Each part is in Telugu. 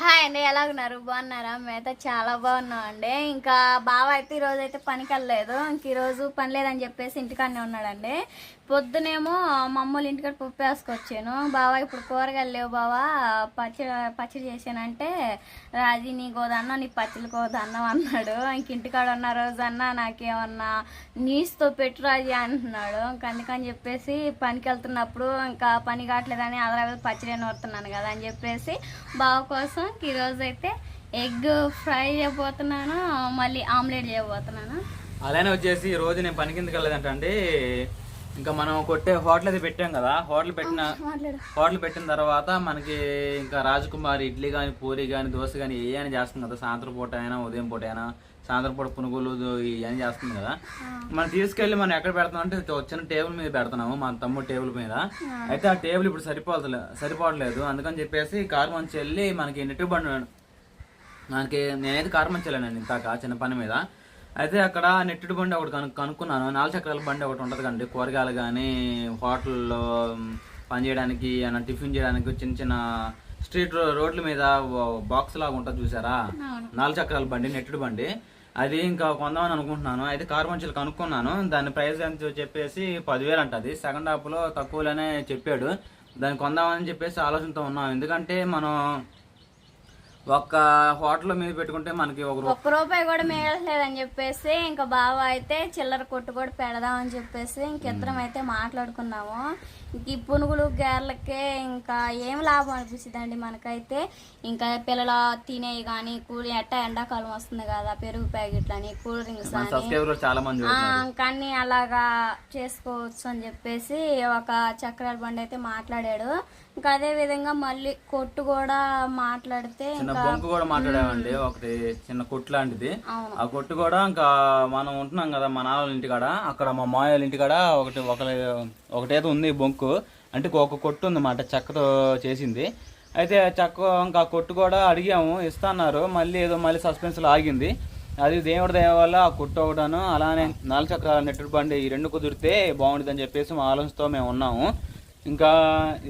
Hi. హాయ్ అండి ఎలా ఉన్నారు బాగున్నారా? మేమైతే చాలా బాగున్నాం అండి ఇంకా బావ అయితే ఈరోజు అయితే పనికి వెళ్ళలేదు ఇంక ఈరోజు పని లేదని చెప్పేసి ఇంటికాడనే ఉన్నాడండి. పొద్దునేమో మమ్మల్ని ఇంటికాడ పప్పు వేసుకొచ్చాను బావ ఇప్పుడు కూరగాయలు లేవు బావా. పచ్చడి పచ్చడి చేశానంటే అది నీ గోదన్న నీ పచ్చడి గోదన్నం అన్నాడు. ఇంక ఇంటికాడ ఉన్న రోజన్నా నాకేమన్నా నీస్తో పెట్టురాజీ అంటున్నాడు. ఇంక అందుకని చెప్పేసి పనికి వెళ్తున్నప్పుడు ఇంకా పని కావట్లేదని అదరాగా పచ్చడి నూరుతున్నాను కదా అని చెప్పేసి బావ కోసం ఈరోజు అయితే ఎగ్ ఫ్రై చేయబోతున్నాను మళ్ళీ ఆమ్లెట్ చేయబోతున్నాను. అలానే వచ్చేసి ఈ రోజు నేను పని కిందకి వెళ్ళలేదంటండి ఇంకా మనం కొట్టే హోటల్ అయితే పెట్టాం కదా హోటల్ పెట్టిన హోటల్. పెట్టిన తర్వాత మనకి ఇంకా రాజకుమారి ఇడ్లీ కానీ పూరి కానీ దోశ కానీ ఏ అని చేస్తుంది కదా సాయంత్రం పూట అయినా ఉదయం పూట అయినా. సాయంత్రం పూట పునుగులు ఇవన్నీ చేస్తుంది కదా. మనం తీసుకెళ్ళి మనం ఎక్కడ పెడతాం అంటే చిన్న టేబుల్ మీద పెడుతున్నాము మన తమ్ముడు టేబుల్ మీద. అయితే ఆ టేబుల్ ఇప్పుడు సరిపోతలే సరిపోవట్లేదు. అందుకని చెప్పేసి కారు మంచి వెళ్ళి మనకి నెట్టు బండి మనకి నేనైతే కారు మంచి వెళ్ళాను ఇంతాక చిన్న పని మీద. అయితే అక్కడ నెట్టుడు బండి ఒకటి కను కనుక్కున్నాను. నాలుగు చక్రాల బండి ఒకటి ఉంటుంది కండి కూరగాయలు కానీ హోటల్లో పని చేయడానికి ఏమైనా టిఫిన్ చేయడానికి చిన్న చిన్న స్ట్రీట్ రోడ్ల మీద బాక్స్ లాగా ఉంటుంది చూసారా? నాలుగు చక్రాల బండి నెట్టుడు బండి. అది ఇంకా కొందామని అనుకుంటున్నాను. అయితే కార్ మంచులు కనుక్కున్నాను. దాని ప్రైస్ ఎంత చెప్పేసి పదివేలు అంటది. సెకండ్ హాఫ్లో తక్కువలోనే చెప్పాడు. దాన్ని కొందామని చెప్పేసి ఆలోచనతో ఉన్నాం. ఎందుకంటే మనం ఒక్క హోటల్ మీద పెట్టుకుంటే మనకి ఒక ఒక్క రూపాయి కూడా మిగలట్లేదని చెప్పేసి ఇంకా బావ అయితే చిల్లర కొట్టు కూడా పెడదామని చెప్పేసి ఇంకిద్దరం అయితే మాట్లాడుకున్నాము. ఇంక ఈ పునుగులు గేర్లకే ఇంకా ఏం లాభం అనిపిస్తుందండి మనకైతే. ఇంకా పిల్లలు తినేవి కానీ కూల్ ఎట్టా ఎండాకాలం వస్తుంది కదా పెరుగు ప్యాకెట్లు అని కూల్ డ్రింక్స్ మన అని. సబ్స్క్రైబర్లు చాలా మంది ఆ, ఉన్నారు. కానీ అలాగా చేసుకోవచ్చు అని చెప్పేసి ఒక చక్రాల బండి అయితే మాట్లాడాడు. ఇంకా అదే విధంగా మళ్ళీ కొట్టు కూడా మాట్లాడితే చిన్న బొంకు కూడా మాట్లాడామండి ఒకటి చిన్న కొట్టు లాంటిది. ఆ కొట్టు కూడా ఇంకా మనం ఉంటున్నాం కదా మా నాన్న ఇంటికాడ అక్కడ మా మాయ వాళ్ళ ఇంటికాడ ఒకటి ఒక ఒకటేదో ఉంది బొంకు. అంటే ఒక కొట్టు ఉందన్నమాట చెక్కతో చేసింది. అయితే చెక్క ఇంకా కొట్టు కూడా అడిగాము ఇస్తాన్నారు మళ్ళీ ఏదో మళ్ళీ సస్పెన్స్లో ఆగింది. అది దేవుడి దయ వల్ల ఆ కొట్టు ఒకటాను అలానే నాలుగు చక్రాల నెట్టుడు బండి ఈ రెండు కుదిరితే బాగుంటుందని చెప్పేసి మా ఆలోచనతో మేము ఉన్నాము. ఇంకా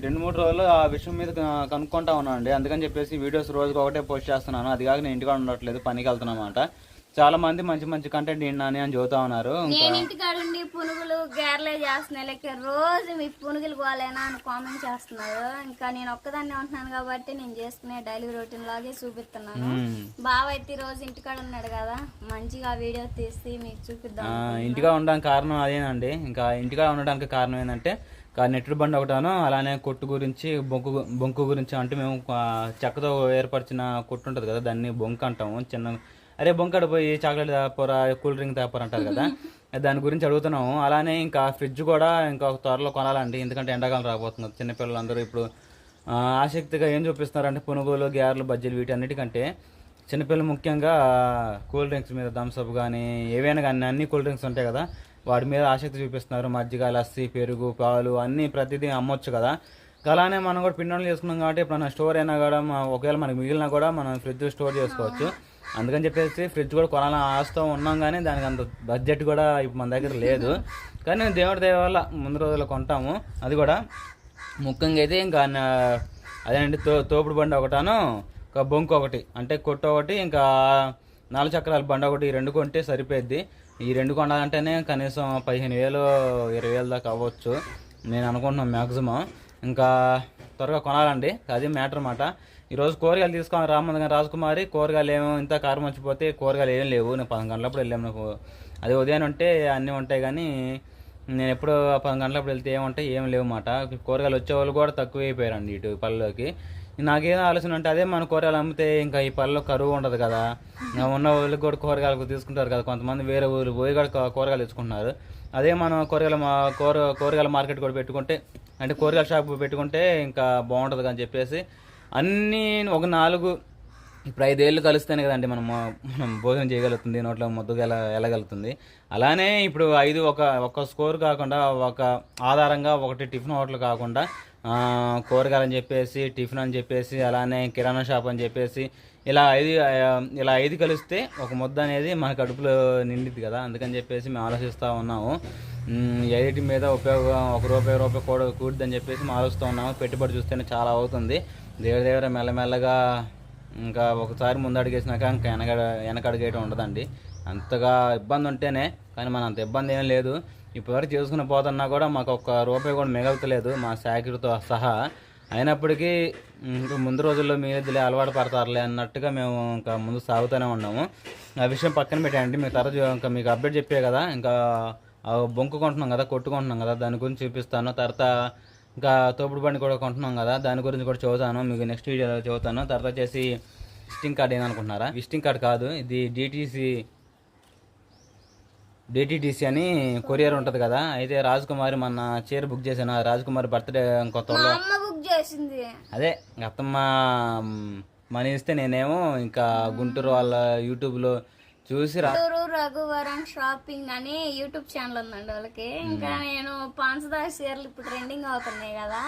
రెండు మూడు రోజులు ఆ విషయం మీద కనుక్కుంటా ఉన్నానండి. అందుకని చెప్పేసి వీడియోస్ రోజుకి ఒకటే పోస్ట్ చేస్తున్నాను. అది కాక నేను ఇంటికాడ ఉండట్లేదు పనికి వెళ్తున్నా అన్నమాట చాలా మంది మంచి మంచి కంటెంట్ విన్నాను అని చెబుతా ఉన్నారు. నేను ఇంటికాడ ఉండి పునుగులు గేర్లే చేస్తున్నాయి. లెక్క రోజు మీ పునుగులు పోలేనా అని కామెంట్ చేస్తున్నారు. ఇంకా నేను ఒక్కదాన్నే ఉంటున్నాను కాబట్టి నేను చేసుకునే డైలీ రొటీన్ లాగే చూపిస్తున్నాను. బావ అయితే రోజు ఇంటికాడ ఉన్నాడు కదా. మంచిగా వీడియో తీసి మీకు చూపిద్దాం ఇంటిగా ఉండడానికి కారణం అదేనండి. ఇంకా ఇంటిగా ఉండడానికి కారణం ఏంటంటే కా- నెట్టుడు బండి ఒకటాను అలానే కొట్టు గురించి బొంకు బొంకు గురించి అంటే మేము చెక్కతో ఏర్పరిచిన కొట్టు ఉంటుంది కదా దాన్ని బొంకు అంటాము చిన్న అరే బొంకడ పోయి చాక్లెట్ తాపరా కూల్ డ్రింక్ తాపరా అంటారు కదా దాని గురించి అడుగుతున్నాము అలానే ఇంకా ఫ్రిడ్జ్ కూడా ఇంకా త్వరలో కొనాలండి ఎందుకంటే ఎండాకాలం రాబోతుంది చిన్నపిల్లలందరూ ఇప్పుడు ఆసక్తిగా ఏం చూపిస్తున్నారంటే పునుగులు గ్యార్లు బజ్జీలు వీటన్నిటికంటే చిన్నపిల్లలు ముఖ్యంగా కూల్ డ్రింక్స్ మీద థమ్స్అప్ కానీ ఏవైనా కానీ అన్ని కూల్ డ్రింక్స్ ఉంటాయి కదా వాటి మీద ఆసక్తి చూపిస్తున్నారు. మజ్జిగ లస్సీ పెరుగు పాలు అన్నీ ప్రతిదీ అమ్మొచ్చు కదా. అలానే మనం కూడా పిండి చేసుకున్నాం కాబట్టి ఇప్పుడు స్టోర్ అయినా కూడా ఒకవేళ మనకి మిగిలినా కూడా మనం ఫ్రిడ్జ్ స్టోర్ చేసుకోవచ్చు. అందుకని చెప్పేసి ఫ్రిడ్జ్ కూడా కొనాలని ఆశతో ఉన్నాం కానీ దానికి అంత బడ్జెట్ కూడా ఇప్పుడు మన దగ్గర లేదు. కానీ దేవుడి దయ వల్ల ముందు రోజుల్లో కొంటాము. అది కూడా ముఖ్యంగా అయితే ఇంకా నా- అదేనండి తో తోపుడు బండి ఒకటాను ఒక బొంకు ఒకటి అంటే కొట్టు ఒకటి ఇంకా నాలుగు చక్రాల బండి ఒకటి రెండు కొంటే సరిపోయిద్ది. ఈ రెండు కొనాలంటేనే కనీసం పదిహేను వేలు ఇరవై వేలు దాకా అవ్వచ్చు. నేను అనుకుంటున్నాను మ్యాక్సిమం ఇంకా త్వరగా కొనాలండి. అది మ్యాటర్ అన్నమాట. ఈరోజు కూరగాయలు తీసుకొని రామంది కానీ రాజకుమారి కూరగాయలు ఏమో ఇంత కారం వచ్చిపోతే కూరగాయలు ఏం లేవు. నేను పది గంటలప్పుడు వెళ్ళాము నాకు. అదే ఉదయం ఉంటే అన్నీ ఉంటాయి కానీ నేను ఎప్పుడు పది గంటలప్పుడు వెళ్తే ఏముంటాయి ఏం లేవు మాట కూరగాయలు వచ్చే వాళ్ళు కూడా తక్కువ అయిపోయారండి ఇటు పల్లెలోకి. నాకేదో ఆలోచన అంటే అదే మన కూరగాయలు అమ్మితే ఇంకా ఈ పల్లెలో కరువు ఉండదు కదా. ఇంకా ఉన్న ఊళ్ళకి కూడా కూరగాయలు తీసుకుంటారు కదా. కొంతమంది వేరే ఊరు పోయి కూడా కూరగాయలు తెచ్చుకుంటున్నారు. అదే మనం కూరగాయల మా కూర కూరగాయల మార్కెట్ కూడా పెట్టుకుంటే అంటే కూరగాయల షాప్ పెట్టుకుంటే ఇంకా బాగుంటుంది అని చెప్పేసి అన్నీ ఒక నాలుగు ఇప్పుడు ఐదేళ్ళు కలిస్తేనే కదండి మనం మనం భోజనం చేయగలుగుతుంది నోట్లో మొద్దుగా ఎలా వెళ్ళగలుగుతుంది అలానే ఇప్పుడు ఐదు ఒక ఒక స్కోర్ కాకుండా ఒక ఆధారంగా ఒకటి టిఫిన్ హోటల్ కాకుండా కూరగాయలు అని చెప్పేసి టిఫిన్ అని చెప్పేసి అలానే కిరాణా షాప్ అని చెప్పేసి ఇలా ఐదు ఇలా ఐదు కలిస్తే ఒక ముద్ద అనేది మన కడుపులో నిండిద్ది కదా. అందుకని చెప్పేసి మేము ఆలోచిస్తూ ఉన్నాము. ఉమ్, మీద ఉపయోగం ఒక రూపాయి రూపాయి కూడా కూడిద్దని చెప్పేసి మేము ఆలోచిస్తూ ఉన్నాము. పెట్టుబడి చూస్తేనే చాలా అవుతుంది. దేవుడి దగ్గర మెల్లమెల్లగా ఇంకా ఒకసారి ముందు అడిగేసినాక ఇంకా వెనక వెనక అడిగేయటం ఉండదండి. అంతగా ఇబ్బంది ఉంటేనే కానీ మన అంత ఇబ్బంది ఏం లేదు. ఇప్పటివరకు చేసుకుని పోతున్నా కూడా మాకు ఒక్క రూపాయి కూడా మిగలతలేదు మా శాఖతో సహా. అయినప్పటికీ ఇంకా ముందు రోజుల్లో మీదిలే అలవాటు పడతారులే అన్నట్టుగా మేము ఇంకా ముందు సాగుతూనే ఉన్నాము. ఆ విషయం పక్కన పెట్టండి మీ తర్వాత ఇంకా మీకు అప్డేట్ చెప్పే కదా ఇంకా బొంకు కొంటున్నాం కదా కొట్టుకుంటున్నాం కదా దాని గురించి చూపిస్తాను. తర్వాత ఇంకా తోపుడు బండి కూడా కొంటున్నాం కదా దాని గురించి కూడా చదువుతాను. మీకు నెక్స్ట్ వీడియోలో చదువుతాను. తర్వాత వచ్చేసి విజిటింగ్ కార్డ్ ఏమనుకుంటున్నారా విజిటింగ్ కార్డ్ కాదు ఇది డిటీసీ డిటిడిసి అని కొరియర్ ఉంటుంది కదా అయితే రాజ్ కుమార్ మన చీర బుక్ చేశాను. రాజ్ కుమార్ బర్త్డే కొత్త అదే అత్తమ్మ మనీ ఇస్తే నేనేమో ఇంకా గుంటూరు వాళ్ళ యూట్యూబ్లో చూసి రా గుంటూరు రఘువరన్ షాపింగ్ అని యూట్యూబ్ ఛానల్ ఉందండి వాళ్ళకి. ఇంకా నేను పంచదార చీరలు ఇప్పుడు ట్రెండింగ్ అవుతున్నాయి కదా.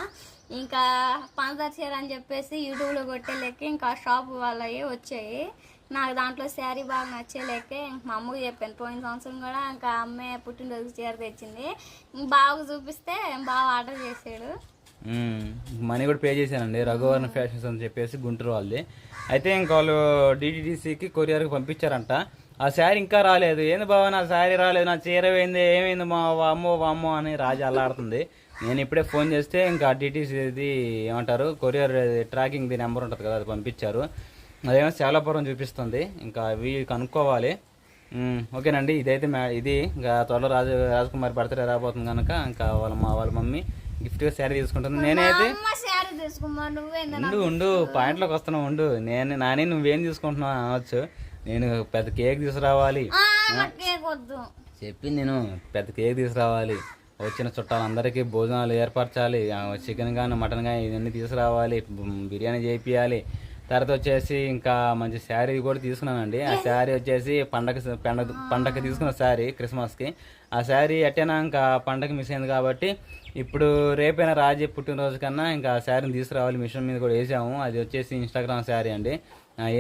ఇంకా పంచదార చీర అని చెప్పేసి యూట్యూబ్లో కొట్టేలేక ఇంకా షాప్ వాళ్ళవి వచ్చాయి. నాకు దాంట్లో శారీ బాగా నచ్చేలేకే ఇంక మా అమ్మకి చెప్పాను. పోయిన సంవత్సరం కూడా ఇంకా అమ్మే పుట్టినరోజు చీర తెచ్చింది. బావకు చూపిస్తే బాగా ఆర్డర్ చేసాడు మ్, మనీ కూడా పే చేశానండి. రఘువరణ ఫ్యాషన్స్ అని చెప్పేసి గుంటూరు వాళ్ళది. అయితే ఇంకా వాళ్ళు డిటిడిసికి కొరియర్కి పంపించారంట. ఆ శారీ ఇంకా రాలేదు. ఏంది బాబా నా శారీ రాలేదు నా చీర పోయింది ఏమైంది మా అమ్మో అమ్మో అని రాజు అల్లాడుతుంది. నేను ఇప్పుడే ఫోన్ చేస్తే ఇంకా డిటీసీది ఏమంటారు కొరియర్ ట్రాకింగ్ ది నెంబర్ ఉంటుంది కదా అది పంపించారు. అదేమో శాలాపురం చూపిస్తుంది. ఇంకా అవి కనుక్కోవాలి. ఓకేనండి ఇదైతే మ్యా ఇది ఇంకా త్వరలో రాజు రాజకుమారి బర్త్డే రాబోతుంది కనుక ఇంకా వాళ్ళ మా వాళ్ళ మమ్మీ గిఫ్ట్గా శారీ తీసుకుంటుంది. నేనైతే ఉండు ఉండు పాయింట్లోకి వస్తున్నావు ఉండు. నేను నాని నువ్వేం తీసుకుంటున్నావు అనవచ్చు నేను పెద్ద కేక్ తీసుకురావాలి. చెప్పింది నేను పెద్ద కేక్ తీసుకురావాలి. వచ్చిన చుట్టాలందరికీ భోజనాలు ఏర్పరచాలి. చికెన్ కానీ మటన్ కానీ ఇవన్నీ తీసుకురావాలి. బిర్యానీ చేపియాలి. తర్వాత వచ్చేసి ఇంకా మంచి శారీ కూడా తీసుకున్నానండి. ఆ శారీ వచ్చేసి పండగ పండగ పండగ తీసుకున్న శారీ క్రిస్మస్కి. ఆ శారీ ఎట్టైనా ఇంకా పండగ మిస్ అయింది కాబట్టి ఇప్పుడు రేపైనా రాజీ పుట్టినరోజు కన్నా ఇంకా ఆ శారీని తీసుకురావాలి. మిషన్ మీద కూడా వేసాము. అది వచ్చేసి ఇన్స్టాగ్రామ్ శారీ అండి.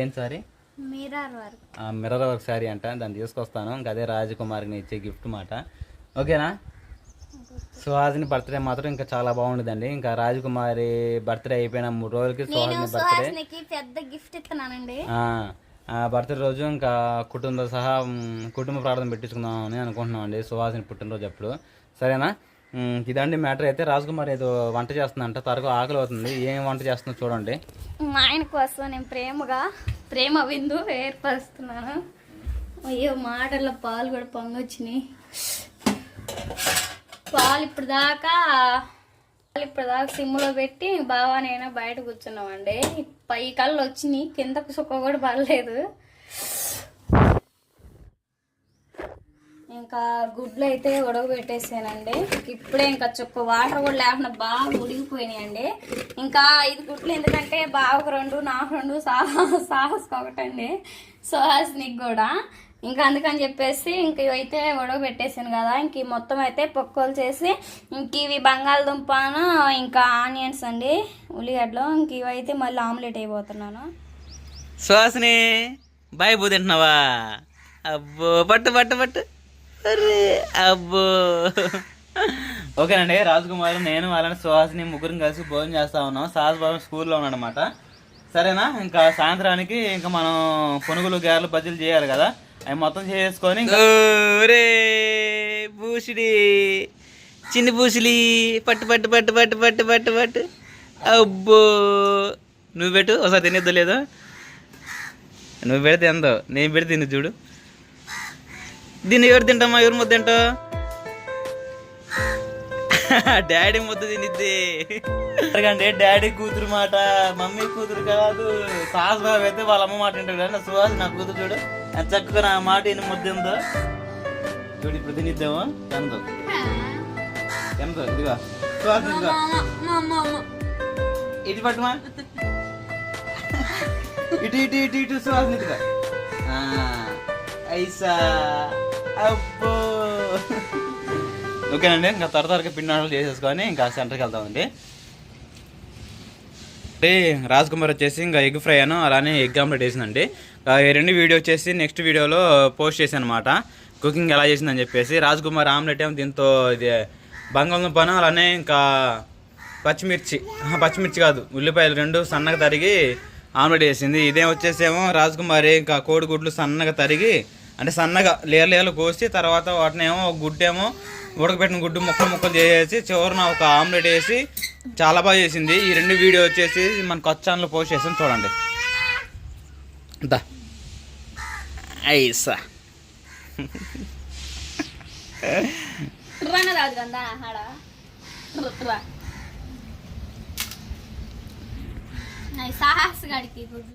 ఏం శారీ? మీరార్ వరకు. మిర్రర్ వర్క్ శారీ అంట దాన్ని తీసుకొస్తాను. ఇంకా అదే రాజకుమారికి ఇచ్చే గిఫ్ట్ మాట. ఓకేనా? సుహాసిని బర్త్డే మాత్రం ఇంకా చాలా బాగుండదండి. ఇంకా రాజకుమారి బర్త్డే అయిపోయిన మూడు రోజులకి సుహాసిని బర్త్డే. పెద్ద గిఫ్ట్ ఇస్తున్నానండి ఆ బర్త్డే రోజు ఇంకా కుటుంబ సహా కుటుంబ ప్రార్థన పెట్టించుకుందాం అని అనుకుంటున్నాం అండి సుహాసిని పుట్టినరోజు అప్పుడు. సరేనా? ఇదండి మ్యాటర్. అయితే రాజకుమార్ ఏదో వంట చేస్తుందంట. తరకు ఆకలి అవుతుంది. ఏం వంట చేస్తుందో చూడండి. మా ఆయన కోసం నేను ప్రేమగా ప్రేమ విందు ఏర్పరుస్తున్నాను. అయ్యో మాటల్లో పాలు కూడా పొంగొచ్చినాయి. పాలు ఇప్పుడు దాకా పాలు ఇప్పుడు దాకా సిమ్లో పెట్టి బావా నేను బయట కూర్చున్నామండి. పై కళ్ళు వచ్చినాయి. కిందకు సుఖ కూడా పడలేదు. ఇంకా గుడ్లు అయితే ఉడకబెట్టేసానండి. ఇప్పుడే ఇంకా చుక్క వాటర్ కూడా లేకుండా బాగా ఉడిగిపోయినాయండి ఇంకా ఐదు గుడ్లు ఎందుకంటే బావకు రెండు నాకు రెండు సాహ సాహస్కి ఒకటండి. సుహాస్నికి కూడా. ఇంకా అందుకని చెప్పేసి ఇంక ఇవైతే ఉడకబెట్టేసాను కదా. ఇంక మొత్తం అయితే పొక్కలు చేసి ఇంక ఇవి బంగాళదుంపను ఇంకా ఆనియన్స్ అండి ఉల్లిగడ్డలు. ఇంక ఇవైతే మళ్ళీ ఆమ్లెట్ అయిపోతున్నాను. సుహాస్ని బాయ్ బూ తింటున్నావా? అబ్బో పట్టు పట్టు పట్టు. అబ్బో. ఓకేనండి రాజకుమార్ నేను అలానే సుహాసిని ముగ్గురం కలిసి భోజనం చేస్తా ఉన్నాం. సాహస్ బాబు స్కూల్లో ఉన్నాడనమాట సరేనా? ఇంకా సాయంత్రానికి ఇంకా మనం పునుగులు గారెలు బజ్జీలు చేయాలి కదా? అవి మొత్తం చేసుకొని రే పూసిడి చిన్ని పూసిలి పట్టు పట్టు పట్టు పట్టు పట్టు పట్టు పట్టు. అబ్బో. నువ్వు పెట్టు ఒకసారి తినేద్దో లేదో? నువ్వు పెడితే ఎంతో? నేను పెడితే తిని చూడు. దీన్ని ఎవరు తింటామా? ఎవరు ముద్ద తింటావు? డాడీ ముద్ద తినిద్ది. ఎందుకంటే డాడీ కూతురు మాట మమ్మీ కూతురు కాదు. సాస్ బాబు అయితే వాళ్ళ అమ్మ మాట వింటాడు. కానీ సుహాస్ నా కూతురు చూడు. చక్కగా నా మాట ఈయన ముద్ద ఎంతో చూడు ఇప్పుడు తినిద్దాము. ఎంతో ఎంతో ఇదిగా. సుహాస్ ఇదిగో. ఇటు పట్టుమా? ఇటు ఇటు ఇటు ఇటు సుహాస్ ఇదిగా ఆ, ఐసా. అబ్బో. ఓకేనండి ఇంకా త్వర త్వరగా పిండి వంటలు చేసేసుకొని ఇంకా సెంటర్కి వెళ్తామండి. అంటే రాజ్ కుమార్ వచ్చేసి ఇంకా ఎగ్ ఫ్రై అను అలానే ఎగ్ ఆమ్లెట్ వేసిందండి. ఈ రెండు వీడియో వచ్చేసి నెక్స్ట్ వీడియోలో పోస్ట్ చేశాను అనమాట కుకింగ్ ఎలా చేసిందని చెప్పేసి రాజ్ కుమార్ ఆమ్లెట్ ఏమో దీంతో ఇది బంగాళదుంపను అలానే ఇంకా పచ్చిమిర్చి. పచ్చిమిర్చి కాదు ఉల్లిపాయలు రెండు సన్నగా తరిగి ఆమ్లెట్ వేసింది. ఇదేం వచ్చేసేమో రాజకుమారి ఇంకా కోడిగుడ్లు సన్నగా తరిగి అంటే సన్నగా లేయర్ లేయర్లు కోసి తర్వాత వాటిని ఏమో ఒక గుడ్డేమో ఉడకబెట్టిన గుడ్డు ముక్కలు ముక్కలు చేసేసి చివరిన ఒక ఆమ్లెట్ వేసి చాలా బాగా చేసింది. ఈ రెండు వీడియో వచ్చేసి మన కొత్త ఛానల్ పోస్ట్ చేసాం చూడండి. దా. ఐసా. సాహస్ గడికి